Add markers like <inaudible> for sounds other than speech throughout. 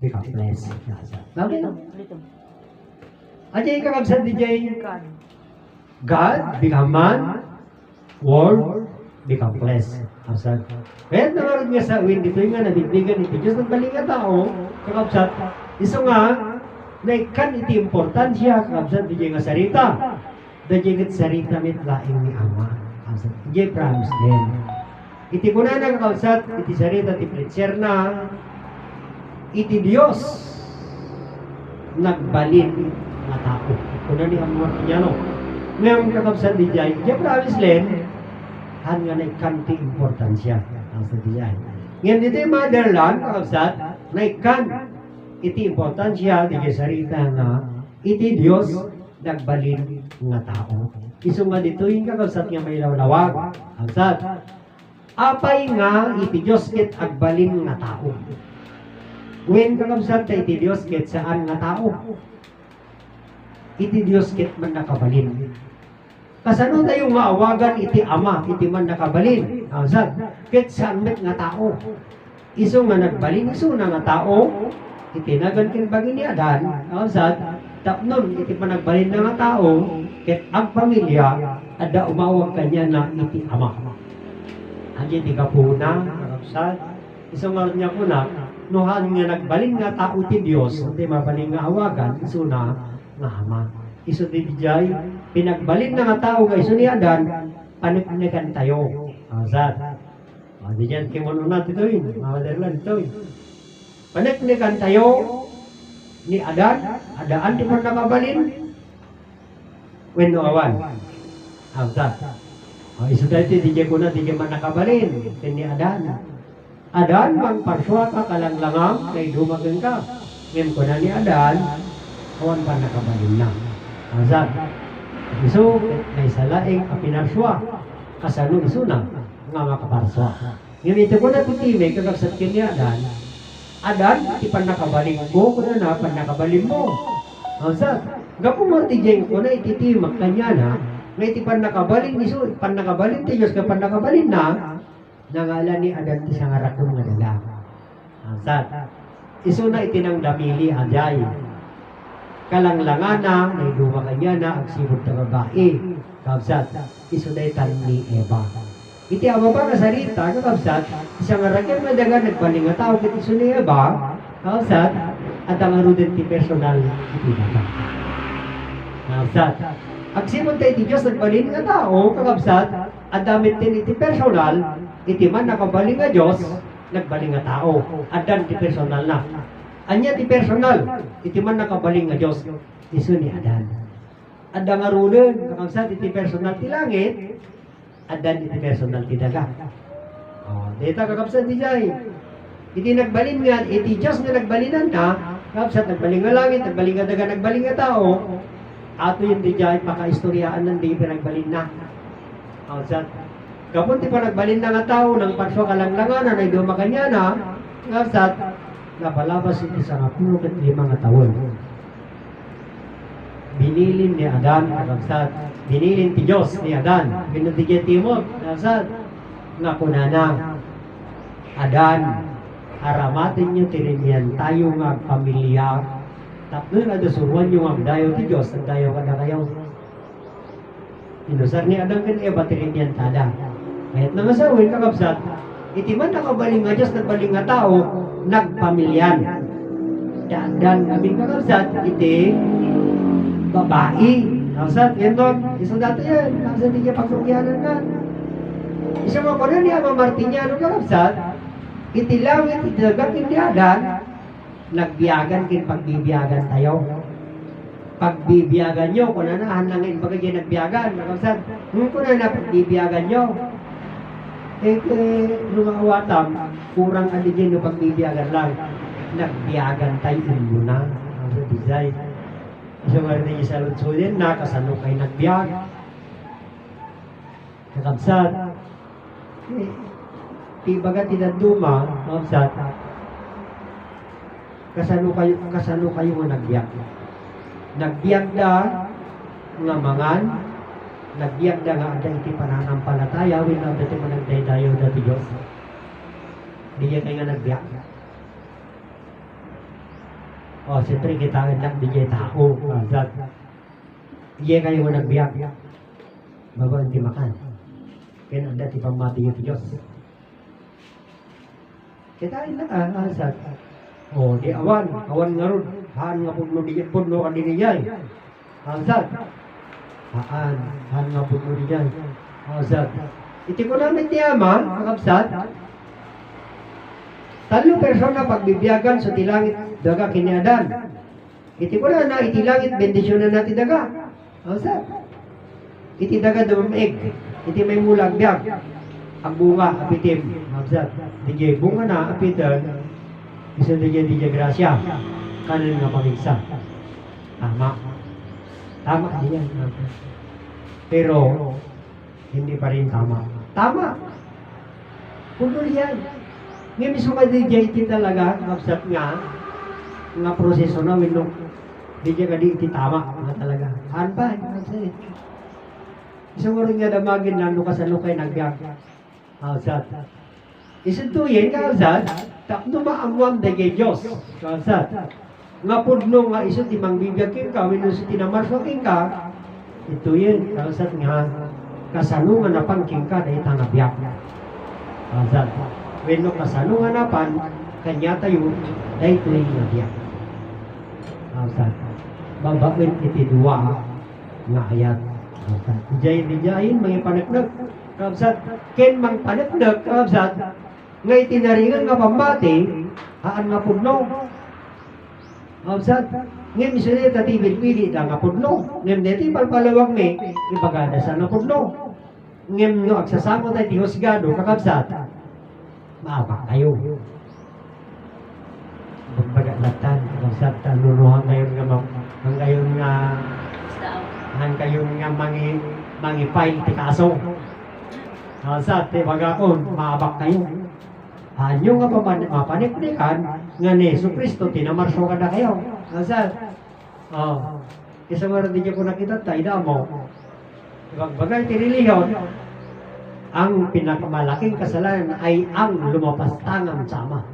Sabi Dito, na. Ajay kakabsat di Jay, God. Become man, world become flesh. Kapsat. Kaya namarod nga sa win dito yung nga nabigbigan ito. Diyos nagbaling nga tao, kakabsat. Iso nga, na ikan iti importansya, kakabsat di Jay nga sarita. Da Jay nga sarita mit laing ni Ama. Kapsat. Jay promise din. Iti kuna na kakabsat, iti sarita, iti preacher na, iti Dios nagbalin nga tao. Kuna ni ang mga kanyano. Ngayon kakabsat di Jay, Jay promise len, han nga na ikanti importansya ang sa di Jay. Ngayon dito yung motherland, kakabsat, na ikan iti importansya di sarita nga, iti Dios nagbalin nga tao. Iso nga dito yung kakabsat nga may lawlawag. Kakabsat, apay nga iti Dios ket agbalin nga tao. When kakabsat ka iti Dios ket saan nga tao? Iti Dios ket man nakabalin. Kasano tayo maawagan iti ama, iti man nakabalin. Kakabsat, ket saan met nga tao? Iso nga nagbalin, iso na nga tao, itinagan kin bagi ni Adan, kakabsat, tapnon iti panagbalin na nga tao, ket ang pamilya, ada umawag kanya na iti ama. Andiyan di kapuna, kakabsat, iso nga niya po na, nuhan nga nagbalin nga tao ti Dios, hindi mabalin nga awagan, iso na nga ama. Iso di dijay, pinagbalin na nga tao kay iso ni Adan, panipanikan tayo. Kakabsat, Ah, di dyan kimono na ito yun, mga kaderlan ito yun. Panipanikan tayo, ni Adan, adaan di man nakabalin, when no awan. Kakabsat. Oh, iso dati di dyan ko na, di dyan man nakabalin, ni Adan. Adan, mang parswa ka kalanglangang, kay dumagan ka. Ngayon ko na ni Adan, awan pa nakabalin na. Azad. Iso, kay salaing apinarswa. Kasano iso na, nga makaparswa. Ngayon ito ko na tutime, kagagsat kin ni Adan, Adan, ti pan nakabalin ko, kuna na, pan nakabalin mo. Azad. Gapo mo ti jeng ko na ititimak kanya na, nga iti pan nakabalin, iso, pan nakabalin ti Diyos, ka pan nakabalin na, nangala ni Adan ti sangarakon nga dala. Azad. Iso na itinang damili ajay. Kalanglangan na, may duma kanya na, ang sibot na babae. Kabsat, iso na itan ni Eva. Iti ama ba kasarita, kakabsat, isang arakin na daga nagbaling nga tao, kit iso ni Eva, kakabsat, at ang arudin ti personal, iti daga. Kakabsat, ang sibot tayo ti Diyos nagbaling nga tao, kakabsat, at damit din iti personal, iti man nakabaling nga Diyos, nagbaling nga tao, at dan ti personal na. Anya ti personal, iti man nakabaling nga Diyos, iso ni Adan. Ada nga runen, kakabsat, iti personal ti langit, adan iti personal ti daga. Oh, dita kakabsat ti jay. Iti nagbalin nga, iti Diyos nga nagbalinan na, kakabsat nagbaling nga langit, nagbaling nga daga, nagbaling nga tao, ato yung di jay, pakaistoryaan ng di pinagbalin na. Kakabsat, kapun ti pa nagbalin na nga tao, ng parswa kalanglangan na, na iduma kanya na, kakabsat, napalabas iti sa kapulo kat lima nga taon binilin ni Adan kakabsat binilin ti Diyos ni Adan. Binutigyan ti mo kakabsat nga kunana Adan aramatin nyo tirinyan tayo nga pamilya. Tapno nga dasuruan nyo nga dayo ti Diyos ang dayo ka na kayo. Inusar ni Adan kan Eva tirinyan tada kahit na masawin kakabsat iti man nakabaling nga Diyos nagbaling nga tao nagpamilyan dan kami kakabsat iti babae. Nakasat, yan doon. Isang dati yan. Nakasat niya pagsukyanan na. Isa mo ko na niya, mamartinyano ka kapsat. Itilawit, itilagang indiadan. Nagbiyagan kin pagbibiyagan tayo. Pagbibiyagan nyo, kung nanahan lang ngayon baga dyan nagbiyagan. Nakapsat, hmm, kung na pagbibiyagan nyo. Eh, eh, lumawatam, kurang dyan yung pagbibiyagan lang. Nagbiyagan tayo muna. Ang design. Isang nga rin sa lutsunin na kasano kay nagbiyak. Kakabsat. Eh, Ti baga tinaduma, kakabsat. Kasano kayo kasano kayo nga nagbiyak. Nagbiyak da nga nagbiyak da nga ada iti pananampalataya, wala na dati managdaydayo dati Diyos. Di yan kayo nga nagbiyak. O, siyempre kita lang di kayo tao. Ah, Zat. Iya kayo mo nagbiyak. Bago hindi makan. Kaya ang dati pang mati yung Diyos. Kita lang, ah, ah, Zat. O, di awan. Awan nga ron. Haan nga puno di puno ka din niya. Haan. Haan nga di niya. Ang Zat. Iti ko namin di ama, kakabsat. Talo persona pagbibiyagan sa tilangit daga kiniadan. Iti ko na na itilangit bendisyonan natin daga. Zat. Iti daga dumamig. Iti may mulag biyag. Ang bunga, apitim. Zat. Dijay bunga na, apitan. Isa dijay dijay grasya. Kanan nga pamigsa. Tama. Tama din yan. Pero, hindi pa rin tama. Tama. Puno yan. Ngayon mismo ka iti talaga, kapsat nga, nga proseso na, winong, di ka di tama, nga talaga. Haan pa, kasi, isang oras nga damagin na, no kasano kay nagyag. Kapsat. Isang tuyen, kapsat, takno maamwam da kay Diyos. Kapsat. Nga pudno nga iso timang bibiyag ka, winong sa tinamarsokin ka, ito yun, kapsat nga, kasalungan na pangking ka dahil tangabiyak. Azad. When no kasalungan na pan, kanya tayo dahil ito yung nabiyak. Azad. Babawin iti dua nga ayat. Azad. Diyayin di diyayin, mga panagnag. Kabsat, ken mang panagnag, kabsat, nga itinaringan nga pambati, haan nga pudno. Kabsat, ngayon misalnya tati bilpili da nga pudno. Ngayon deti palpalawag me, ibagada sa nga pudno. Ngayon no, agsasamo tayo ti husgado, kakabsat, maabak kayo. Magpagalatan, kakabsat, tanunuhan kayo nga ang kayo nga ang kayo nga mangi mangipay ti kaso. Kakabsat, ti bagakon, maabak kayo. Hanyo nga paman, mapaniknikan, nga ni Yesu Kristo, tinamarso ka na kayo. Kakabsat, oh, isa mo rin ko nakita, tayo mo. Bagay ti reliyon, ang pinakamalaking kasalanan ay ang lumapastangan sa Ama.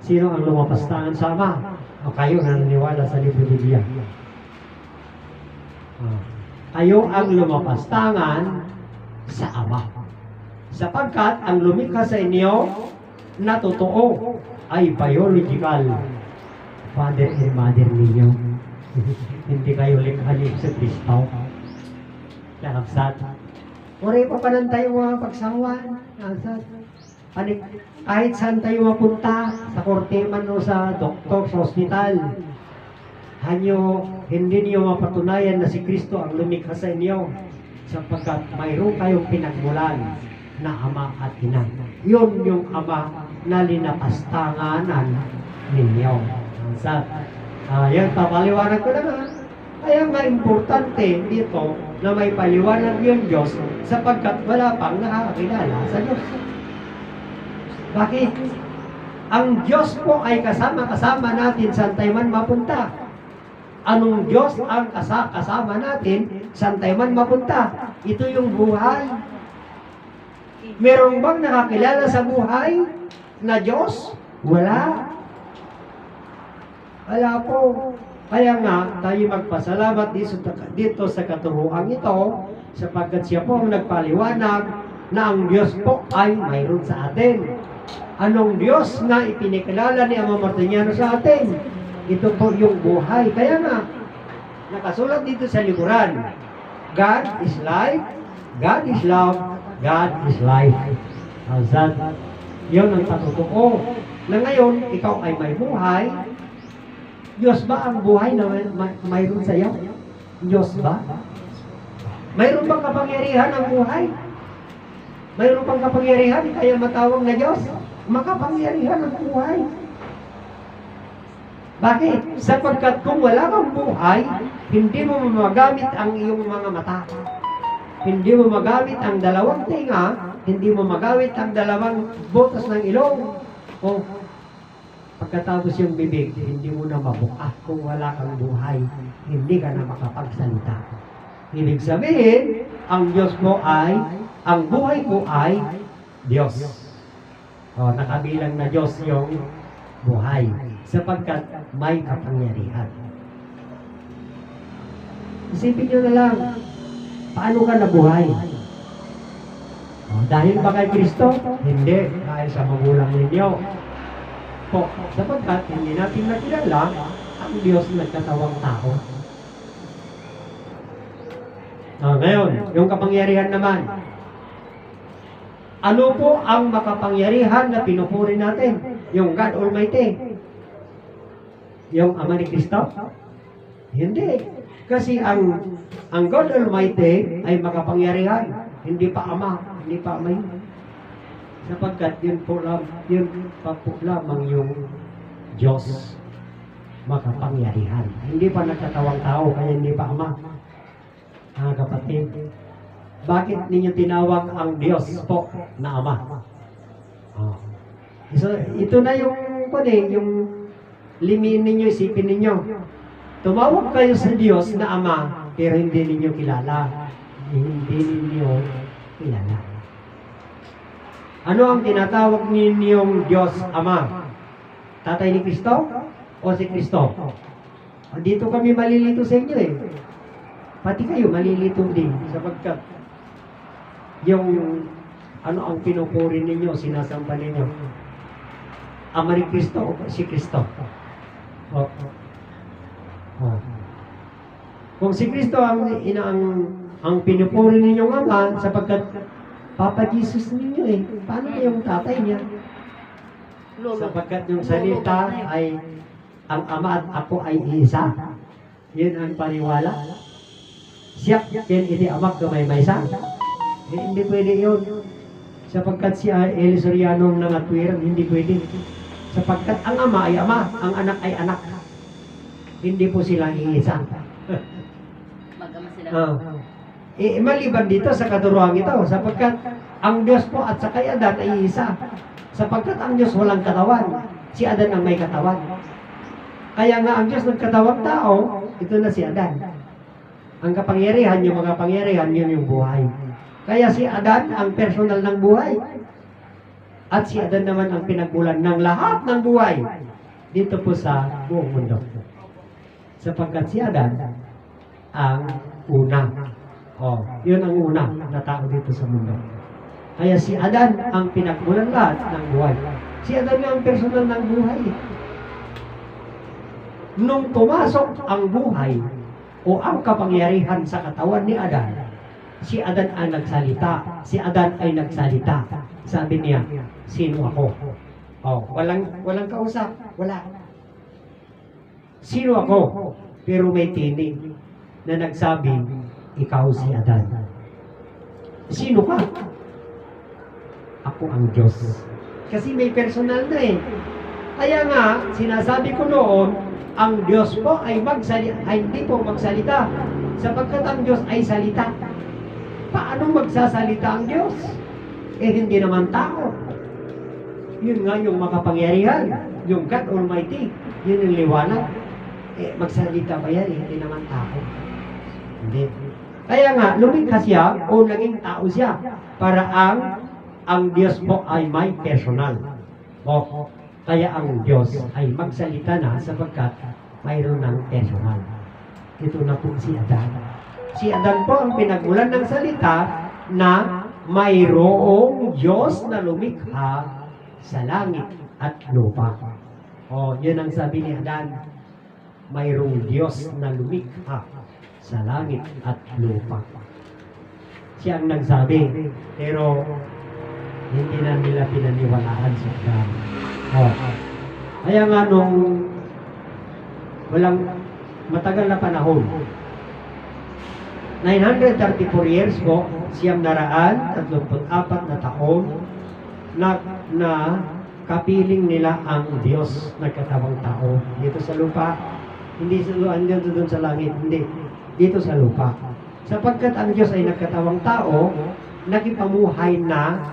Sino ang lumapastangan sa Ama? O kayo na naniwala sa libro Biblia. Ah, kayo ang lumapastangan sa Ama. Sapagkat ang lumikha sa inyo na totoo ay biological father and mother ninyo. <laughs> Hindi kayo likha ni sa Kristo. Nakapsat. Uri pa pa nang tayo mga pagsawan. Nakapsat. Panik, kahit saan tayo mapunta, sa korte man o sa doktor, sa ospital, hanyo, hindi niyo mapatunayan na si Kristo ang lumikha sa inyo sapagkat mayroon kayong pinagmulan na ama at ina. Yun yung ama na linapastanganan ninyo. Sa, uh, yan, papaliwanag ko na nga. Kaya nga importante dito na may paliwanag yung Diyos sapagkat wala pang nakakakilala sa Diyos. Bakit? Ang Diyos po ay kasama-kasama natin saan tayo man mapunta. Anong Diyos ang kasa- kasama natin saan tayo man mapunta? Ito yung buhay. Merong bang nakakilala sa buhay na Diyos? Wala. Wala po. Kaya nga, tayo magpasalamat dito, sa katuruan ito sapagkat siya po ang nagpaliwanag na ang Diyos po ay mayroon sa atin. Anong Diyos na ipinakilala ni Ama Martiniano sa atin? Ito po yung buhay. Kaya nga, nakasulat dito sa liburan, God is life, God is love, God is life. Azad. Yun ang patutuo. Na ngayon, ikaw ay may buhay, Diyos ba ang buhay na may, may, mayroon sa iyo? Diyos ba? Mayroon bang kapangyarihan ang buhay? Mayroon bang kapangyarihan kaya matawag na Diyos? Makapangyarihan ang buhay. Bakit? Sapagkat kung wala kang buhay, hindi mo magamit ang iyong mga mata. Hindi mo magamit ang dalawang tinga, hindi mo magamit ang dalawang butas ng ilong. O pagkatapos yung bibig, hindi mo na mabuka kung wala kang buhay. Hindi ka na makapagsalita. Ibig sabihin, ang Diyos mo ay, ang buhay mo ay Diyos. O, nakabilang na Diyos yung buhay. sapagkat may kapangyarihan. Isipin nyo na lang, paano ka nabuhay? Oh, dahil ba kay Kristo? Hindi, dahil sa magulang ninyo. Po, sapagkat hindi natin nakilala ang Diyos na nagkatawang tao. Ah, ngayon, yung kapangyarihan naman. Ano po ang makapangyarihan na pinupuri natin? Yung God Almighty. Yung Ama ni Kristo? Hindi. Kasi ang ang God Almighty ay makapangyarihan, hindi pa Ama, hindi pa Ama yun. Sapagkat yun po lang, yun pa po lamang yung Diyos makapangyarihan. Hindi pa nagkatawang tao, kaya hindi pa Ama. Mga kapatid, bakit ninyo tinawag ang Diyos po na Ama? Oh. So, ito na yung, kung eh, yung limin ninyo, isipin ninyo. Tumawag kayo sa Diyos na Ama, pero hindi ninyo kilala. Hindi ninyo kilala. Ano ang tinatawag ninyong Diyos Ama? Tatay ni Kristo o si Kristo? Dito kami malilito sa inyo eh. Pati kayo malilito din sapagkat yung ano ang pinupuri ninyo, sinasamba ninyo. Ama ni Kristo o si Kristo? O, o. Kung si Kristo ang, ina, ang, ang pinupuri ninyong ama sapagkat Papa Jesus ninyo eh. Paano na yung tatay niya? Sapagkat yung salita ay ang ama at ako ay isa. Yun ang paniwala. Siya, ken iti amak gamay maysa. Eh, hindi pwede yun. Sapagkat si Eli Soriano nangatwiran, hindi pwede. Sapagkat ang ama ay ama, ang anak ay anak. Hindi po sila iisa. Magama sila. Ah. Eh, maliban dito sa katuruan ito, sapagkat ang Diyos po at sa kay Adan ay isa. Sapagkat ang Diyos walang katawan, si Adan ang may katawan. Kaya nga ang Diyos nagkatawang tao, ito na si Adan. Ang kapangyarihan, yung mga pangyarihan, yun yung buhay. Kaya si Adan ang personal ng buhay. At si Adan naman ang pinagbulan ng lahat ng buhay dito po sa buong mundo. Sapagkat si Adan ang una. Oh, yun ang una na tao dito sa mundo. Kaya si Adan ang pinagmulan lahat ng buhay. Si Adan nga ang personal ng buhay. Nung pumasok ang buhay o ang kapangyarihan sa katawan ni Adan, si Adan ang nagsalita. Si Adan ay nagsalita. Sabi niya, sino ako? Oh, walang walang kausap, wala. Sino ako? Pero may tinig na nagsabi, ikaw si Adan. Sino ka? Ako ang Diyos. Kasi may personal na eh. Kaya nga, sinasabi ko noon, ang Diyos po ay magsalita, ay hindi po magsalita. Sapagkat ang Diyos ay salita. Paano magsasalita ang Diyos? Eh, hindi naman tao. Yun nga yung makapangyarihan. Yung God Almighty. Yun yung liwanag. Eh, magsalita ba yan? Eh, hindi naman tao. Hindi. Kaya nga, lumikha siya o naging tao siya para ang ang Diyos po ay may personal. O, kaya ang Diyos ay magsalita na sapagkat mayroon ng personal. Ito na po si Adan. Si Adan po ang pinagmulan ng salita na mayroong Diyos na lumikha sa langit at lupa. O, yun ang sabi ni Adan. Mayroong Diyos na lumikha sa langit at lupa. Siya ang nagsabi, pero hindi na nila pinaniwalaan si Adan. Oh. Kaya nga nung walang matagal na panahon, 934 years po, siyam naraan, 34 na taon, na, na kapiling nila ang Diyos na katawang tao dito sa lupa. Hindi hindi doon sa langit, hindi. Dito sa lupa. Sapagkat ang Diyos ay nagkatawang tao, nagipamuhay na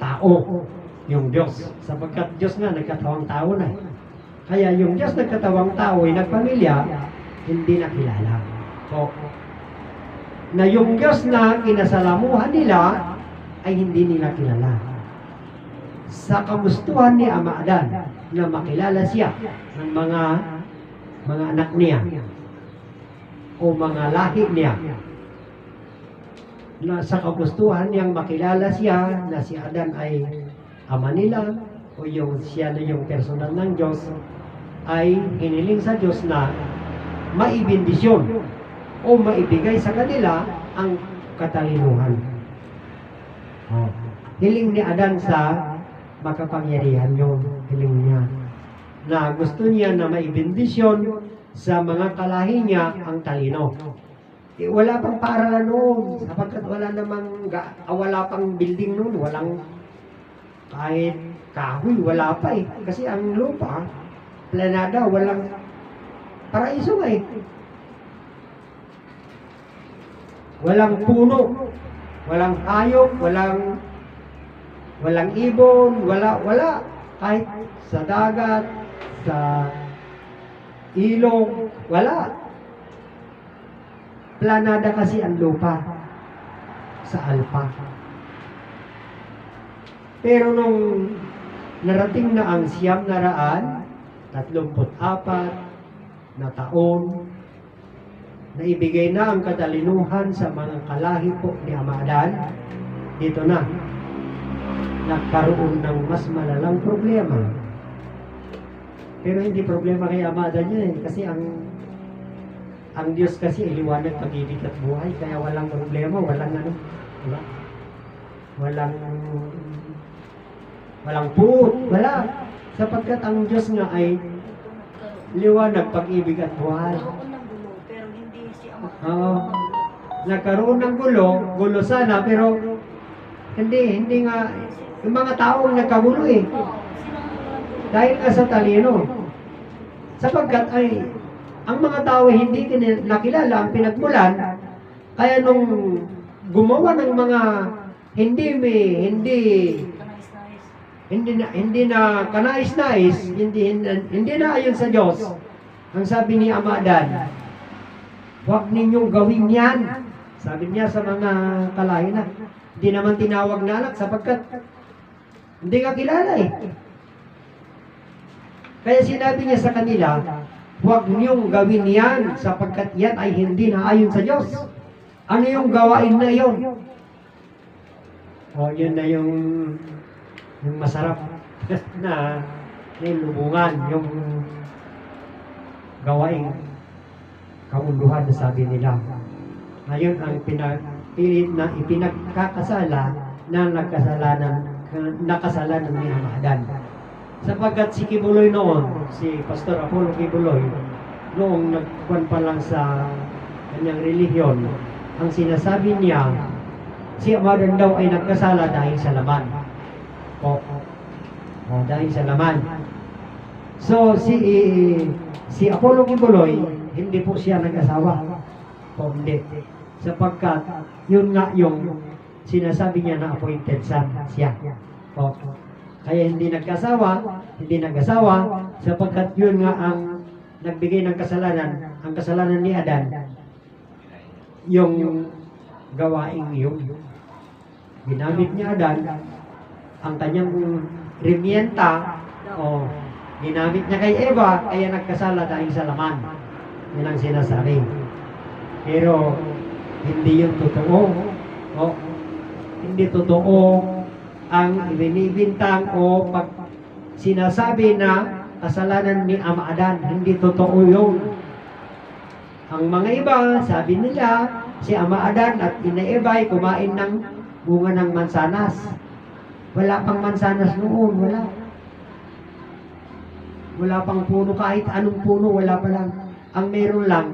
Tao. yung Diyos. Sapagkat Diyos nga nagkatawang tao na. Kaya yung Diyos nagkatawang tao ay nagpamilya, hindi nakilala. So, na yung Diyos na kinasalamuhan nila ay hindi nila kilala. sa kamustuhan ni Ama Adan na makilala siya ng mga mga anak niya o mga lahi niya na sa kagustuhan niyang makilala siya na si Adan ay ama nila o yung siya na yung personal ng Diyos ay hiniling sa Diyos na maibindisyon o maibigay sa kanila ang katalinuhan. Oh. Hiling ni Adan sa makapangyarihan yun. Hiling niya. Na gusto niya na maibindisyon sa mga kalahi niya ang talino. Eh, wala pang paaralan noon sapagkat wala namang ah, wala pang building noon walang kahit kahoy wala pa eh. Kasi ang lupa planada walang paraiso nga eh. Walang puno walang hayop walang walang ibon wala wala. Kahit sa dagat sa ilog wala planada kasi ang lupa sa alpa. Pero nung narating na ang siyam na raan, 34 na taon, naibigay na ang katalinuhan sa mga kalahi po ni Amadan, dito na, nagkaroon ng mas malalang problema. Pero hindi problema kay Amada niya eh, kasi ang ang Diyos kasi iliwanag pag-ibig at buhay, kaya walang problema, walang ano, wala. Walang walang put, wala. Sapagkat ang Diyos nga ay liwanag, pag-ibig at buhay. Oo. Nagkaroon ng gulo, gulo sana, pero hindi, hindi nga, yung mga taong nagkagulo eh. Dahil nga sa talino. Sapagkat ay, ang mga tao hindi nakilala ang pinagmulan, kaya nung gumawa ng mga hindi may, hindi, hindi na, hindi na kanais-nais, hindi, hindi na ayon sa Diyos, ang sabi ni Amadan, huwag ninyong gawin yan. Sabi niya sa mga kalahi hindi naman tinawag na anak sapagkat hindi ka kilala eh. Kaya sinabi niya sa kanila, huwag niyong gawin yan sapagkat yan ay hindi na ayon sa Diyos. Ano yung gawain na yon? O, yun na yung, yung masarap <laughs> na nilubungan, yung gawaing kaunduhan na sabi nila. Ngayon ang pinapilit na ipinagkakasala na nagkasalanan nakasalanan ni Amadan. Sapagkat si Kibuloy noon, si Pastor Apollo Kibuloy, noong nagkuhan pa lang sa kanyang relihiyon, ang sinasabi niya, si Amadan daw ay nagkasala dahil sa laman. O, o dahil sa laman. So, si si Apollo Kibuloy, hindi po siya nag-asawa. O, hindi. Sapagkat, yun nga yung sinasabi niya na appointed son siya. O, kaya hindi nagkasawa, hindi nag-asawa, sapagkat yun nga ang nagbigay ng kasalanan, ang kasalanan ni Adan, yung gawaing yun. Ginamit ni Adan ang kanyang remienta, o ginamit niya kay Eva, kaya nagkasala dahil sa laman. Yan ang sinasabi. Pero, hindi yun totoo. O, hindi totoo ang ibinibintang o pag sinasabi na kasalanan ni Ama Adan. Hindi totoo yun. Ang mga iba, sabi nila, si Ama Adan at Ina Eva ay kumain ng bunga ng mansanas. Wala pang mansanas noon, wala. Wala pang puno, kahit anong puno, wala pa lang. Ang meron lang,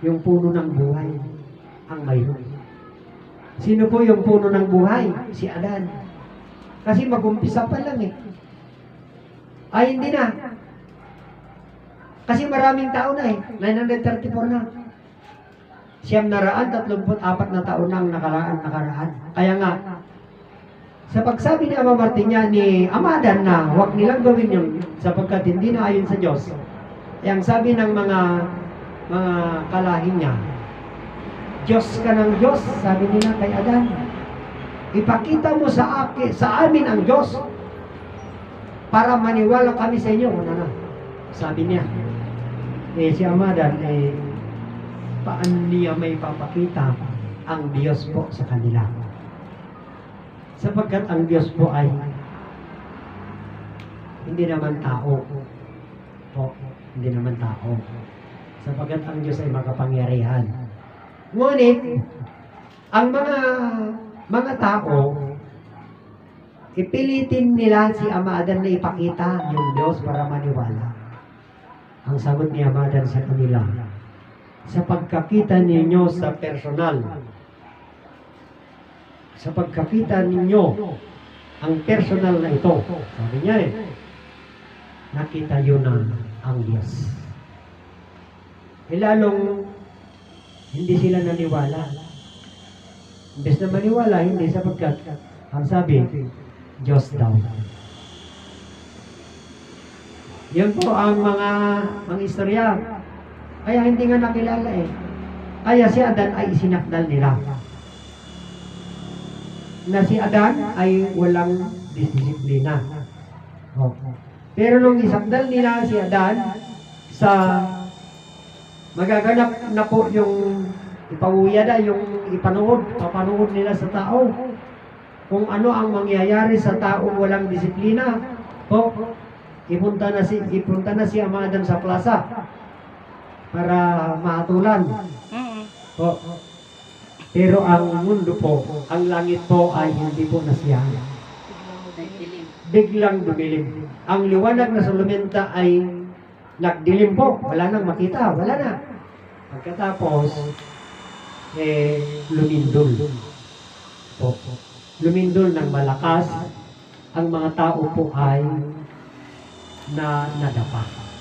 yung puno ng buhay. Ang mayroon. Sino po yung puno ng buhay? Si Adan. Kasi mag-umpisa pa lang eh. Ay, hindi na. Kasi maraming tao na eh. 934 na. Siyam na raan, 34 na taon na ang nakaraan, nakaraan. Kaya nga, sa pagsabi ni Ama Martinya ni Amadan na huwag nilang gawin yun sapagkat hindi na ayon sa Diyos. Yang sabi ng mga mga kalahin niya, Diyos ka ng Diyos, sabi nila kay Adan. Ipakita mo sa akin, sa amin ang Diyos. para maniwala kami sa inyo. Una na. Sabi niya. Eh, si Amadan, eh, paano niya may papakita ang Diyos po sa kanila? Sapagkat ang Diyos po ay hindi naman tao. Po, hindi naman tao. Sapagkat ang Diyos ay makapangyarihan. Ngunit, ang mga mga tao, ipilitin nila si Amadan na ipakita yung Diyos para maniwala. Ang sagot ni Amadan sa kanila, sa pagkakita ninyo sa personal, sa pagkakita ninyo ang personal na ito, sabi niya eh, nakita yun na ang Diyos. Eh lalong hindi sila naniwala. Imbes na maniwala, hindi sapagkat ang sabi, Diyos daw. Yun po ang mga mga istorya. Kaya hindi nga nakilala eh. Kaya si Adan ay isinakdal nila. Na si Adan ay walang disiplina. Pero nung isakdal nila si Adan sa magaganap na po yung ipawuya na yung ipanood, papanood nila sa tao kung ano ang mangyayari sa taong walang disiplina. Po, ipunta na si ipunta na si Amadan sa plaza para mahatulan. Po. Pero ang mundo po, ang langit po ay hindi po nasiyang. Biglang dumilim. Ang liwanag na sa lumenta ay nagdilim po. Wala nang makita. Wala na. Pagkatapos, eh, lumindol. Po. Lumindol ng malakas. Ang mga tao po ay na nadapa.